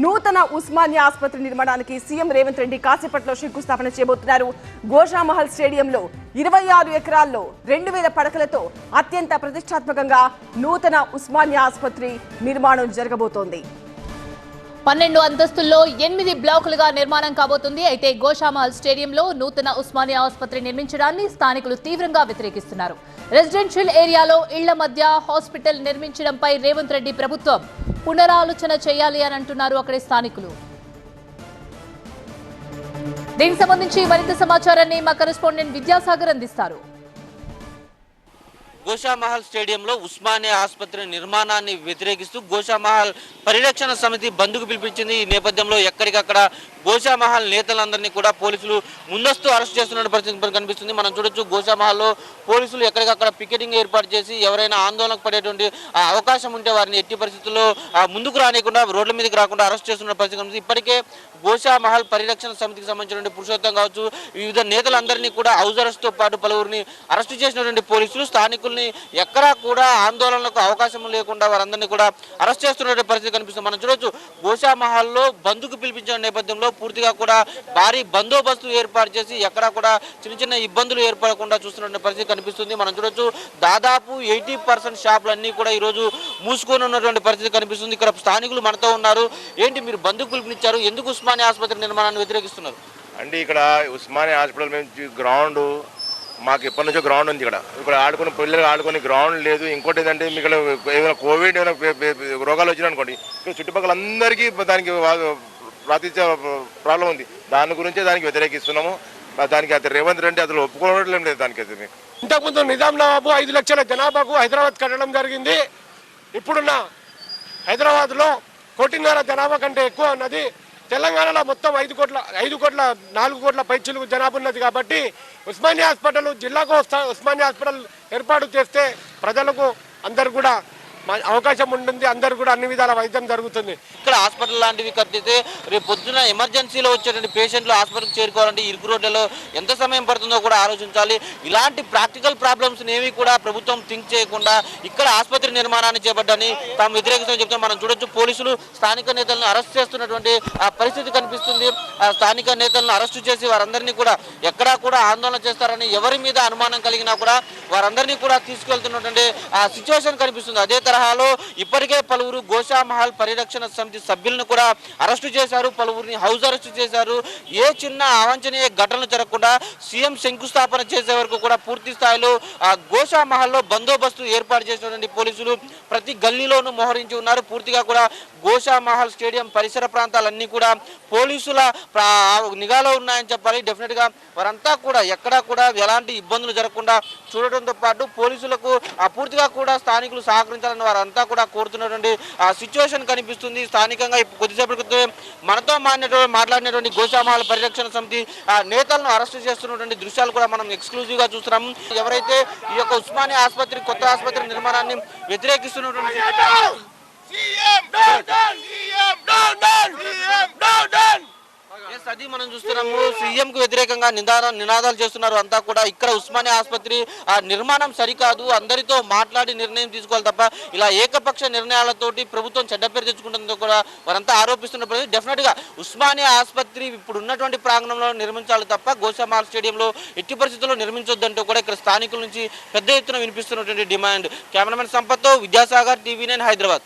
నూతన ఉస్మానియా ఆసుపత్రి నిర్మాణానికి సీఎం రేవంత్ రెడ్డి కాసేపట్లో శంకుస్థాపన చేయబోతున్నారు. గోషామహల్ స్టేడియంలో ఇరవై ఆరు ఎకరాల్లో రెండు వేల పడకలతో అత్యంత ప్రతిష్టాత్మకంగా నూతన ఉస్మానియా ఆసుపత్రి నిర్మాణం జరగబోతోంది. పన్నెండు అంతస్తుల్లో ఎనిమిది బ్లాకులుగా నిర్మాణం కాబోతుంది. అయితే గోషామహల్ స్టేడియంలో నూతన ఉస్మానియా ఆసుపత్రి నిర్మించడాన్ని స్థానికులు తీవ్రంగా వ్యతిరేకిస్తున్నారు. రెసిడెన్షియల్ ఏరియాలో ఇళ్ళ మధ్య హాస్పిటల్ నిర్మించడంపై రేవంత్ రెడ్డి ప్రభుత్వం పునరాలోచన చేయాలి అని అంటున్నారు అక్కడి స్థానికులు. దీనికి సంబంధించి మరింత సమాచారాన్ని మా కరెస్పాండెంట్ విద్యాసాగర్ అందిస్తారు. గోషామహల్ స్టేడియంలో ఉస్మానియా ఆసుపత్రి నిర్మాణాన్ని వ్యతిరేకిస్తూ గోషామహల్ పరిరక్షణ సమితి బంద్కు పిలిపించింది. ఈ నేపథ్యంలో ఎక్కడికక్కడ గోషామహల్ నేతలందరినీ కూడా పోలీసులు ముందస్తు అరెస్ట్ చేస్తున్న పరిస్థితి కనిపిస్తుంది. మనం చూడొచ్చు గోషామహల్లో పోలీసులు ఎక్కడికక్కడ పికెటింగ్ ఏర్పాటు చేసి ఎవరైనా ఆందోళనకు పడేటువంటి అవకాశం ఉంటే వారిని ఎట్టి పరిస్థితుల్లో ముందుకు రానియకుండా రోడ్ల మీదకి రాకుండా అరెస్ట్ చేస్తున్న పరిస్థితి కనిపిస్తుంది. ఇప్పటికే గోషామహల్ పరిరక్షణ సమితికి సంబంధించినటువంటి పురుషోత్తం కావచ్చు వివిధ నేతలందరినీ కూడా హౌస్ అరెస్ట్తో పాటు పలువురిని అరెస్ట్ చేసినటువంటి పోలీసులు స్థానికులు నాయకుల్ని ఎక్కడా కూడా ఆందోళనలకు అవకాశం లేకుండా వారందరినీ కూడా అరెస్ట్ చేస్తున్నటువంటి పరిస్థితి కనిపిస్తుంది. మనం చూడొచ్చు గోషామహల్లో బంధుకు పిలిపించిన నేపథ్యంలో పూర్తిగా కూడా భారీ బందోబస్తు ఏర్పాటు చేసి ఎక్కడా కూడా చిన్న చిన్న ఇబ్బందులు ఏర్పడకుండా చూస్తున్న పరిస్థితి కనిపిస్తుంది. మనం చూడొచ్చు దాదాపు ఎయిటీ పర్సెంట్ షాపులన్నీ కూడా ఈరోజు మూసుకొని ఉన్నటువంటి పరిస్థితి కనిపిస్తుంది. ఇక్కడ స్థానికులు మనతో ఉన్నారు. ఏంటి మీరు బంధుకు పిలుపునిచ్చారు? ఎందుకు ఉస్మానియా ఆసుపత్రి నిర్మాణాన్ని వ్యతిరేకిస్తున్నారు? అంటే ఇక్కడ ఉస్మానియా హాస్పిటల్ మేము గ్రౌండ్ మాకు ఎప్పటి నుంచో గ్రౌండ్ ఉంది ఇక్కడ. ఇక్కడ ఆడుకుని పిల్లలు ఆడుకుని గ్రౌండ్ లేదు. ఇంకోటి ఏంటంటే మీకు ఏమైనా కోవిడ్ ఏమైనా రోగాలు వచ్చినాయి అనుకోండి ఇక్కడ చుట్టుపక్కల అందరికీ దానికి వా- ప్రాతిథ్య ప్రాబ్లం ఉంది. దాని గురించే దానికి వ్యతిరేకిస్తున్నాము. దానికి అతను రేవంత్ రెడ్డి అసలు ఒప్పుకోవడం లేదు దానికి అయితే ఇంతకుముందు నిజాం నవాబు ఐదు లక్షల జనాభాకు హైదరాబాద్ కట్టడం జరిగింది. ఇప్పుడున్న హైదరాబాద్లో కోటిన్నర జనాభా కంటే ఎక్కువ ఉన్నది. తెలంగాణలో మొత్తం ఐదు కోట్ల ఐదు కోట్ల నాలుగు కోట్ల పైచులకు జనాభా ఉన్నది కాబట్టి ఉస్మానియా హాస్పిటల్ జిల్లాకు ఉస్మానియా హాస్పిటల్ ఏర్పాటు చేస్తే ప్రజలకు అందరు కూడా అవకాశం ఉంటుంది అందరు కూడా అన్ని విధాల వైద్యం జరుగుతుంది. ఇక్కడ హాస్పిటల్ లాంటివి కట్టితే రేపు పొద్దున ఎమర్జెన్సీలో వచ్చేటువంటి పేషెంట్లు హాస్పిటల్కి చేరుకోవాలంటే ఇరుకు రోడ్లలో ఎంత సమయం పడుతుందో కూడా ఆలోచించాలి. ఇలాంటి ప్రాక్టికల్ ప్రాబ్లమ్స్ ఏవి కూడా ప్రభుత్వం థింక్ చేయకుండా ఇక్కడ ఆసుపత్రి నిర్మాణాన్ని చేపట్టని తాము వ్యతిరేకిస్తామని చెప్తాం మనం చూడొచ్చు పోలీసులు స్థానిక నేతలను అరెస్ట్ చేస్తున్నటువంటి ఆ పరిస్థితి కనిపిస్తుంది. ఆ స్థానిక నేతలను అరెస్ట్ చేసి వారందరినీ కూడా ఎక్కడా కూడా ఆందోళన చేస్తారని ఎవరి మీద అనుమానం కలిగినా కూడా వారందరినీ కూడా తీసుకెళ్తున్నటువంటి ఆ సిచ్యువేషన్ కనిపిస్తుంది. అదే తరహాలో ఇప్పటికే పలువురు గోషామహల్ పరిరక్షణ సమితి సభ్యులను కూడా అరెస్టు చేశారు పలువురిని హౌస్ అరెస్ట్ చేశారు. ఏ చిన్న అవాంఛనీయ ఘటనలు జరగకుండా సీఎం శంకుస్థాపన చేసే వరకు కూడా పూర్తి స్థాయిలో ఆ గోషామహల్లో బందోబస్తు ఏర్పాటు చేసినటువంటి పోలీసులు ప్రతి గల్లీలోనూ మోహరించి ఉన్నారు. పూర్తిగా కూడా గోషామహల్ స్టేడియం పరిసర ప్రాంతాలన్నీ కూడా పోలీసుల నిఘాలో ఉన్నాయని చెప్పాలి. డెఫినెట్గా వారంతా కూడా ఎక్కడా కూడా ఎలాంటి ఇబ్బందులు జరగకుండా చూడటంతో పాటు పోలీసులకు అపూర్తిగా పూర్తిగా కూడా స్థానికులు సహకరించాలని వారంతా కూడా కోరుతున్నటువంటి ఆ సిచ్యువేషన్ కనిపిస్తుంది. స్థానికంగా కొద్దిసేపటి క్రితమే మనతో మాట్లాడినటువంటి మాట్లాడినటువంటి గోషామహల్ పరిరక్షణ సమితి ఆ నేతలను అరెస్ట్ చేస్తున్నటువంటి దృశ్యాలు కూడా మనం ఎక్స్క్లూజివ్గా చూస్తున్నాము. ఎవరైతే ఈ యొక్క ఉస్మానియా ఆసుపత్రి కొత్త ఆసుపత్రి నిర్మాణాన్ని వ్యతిరేకిస్తున్నటువంటి అది మనం చూస్తున్నాము. సీఎం కు వ్యతిరేకంగా నినాద నినాదాలు చేస్తున్నారు. అంతా కూడా ఇక్కడ ఉస్మానియా ఆసుపత్రి ఆ నిర్మాణం సరికాదు. అందరితో మాట్లాడి నిర్ణయం తీసుకోవాలి తప్ప ఇలా ఏకపక్ష నిర్ణయాలతోటి ప్రభుత్వం చెడ్డ పేరు తెచ్చుకుంటుందో కూడా వారంతా ఆరోపిస్తున్న డెఫినెట్గా ఉస్మానియా ఆసుపత్రి ఇప్పుడు ఉన్నటువంటి ప్రాంగణంలో నిర్మించాలి తప్ప గోషామాల్ స్టేడియంలో ఎట్టి పరిస్థితుల్లో నిర్మించొద్దంటూ కూడా ఇక్కడ స్థానికుల నుంచి పెద్ద ఎత్తున వినిపిస్తున్నటువంటి డిమాండ్. కెమెరామెన్ సంపత్తో విద్యాసాగర్ టీవీ నైన్ హైదరాబాద్.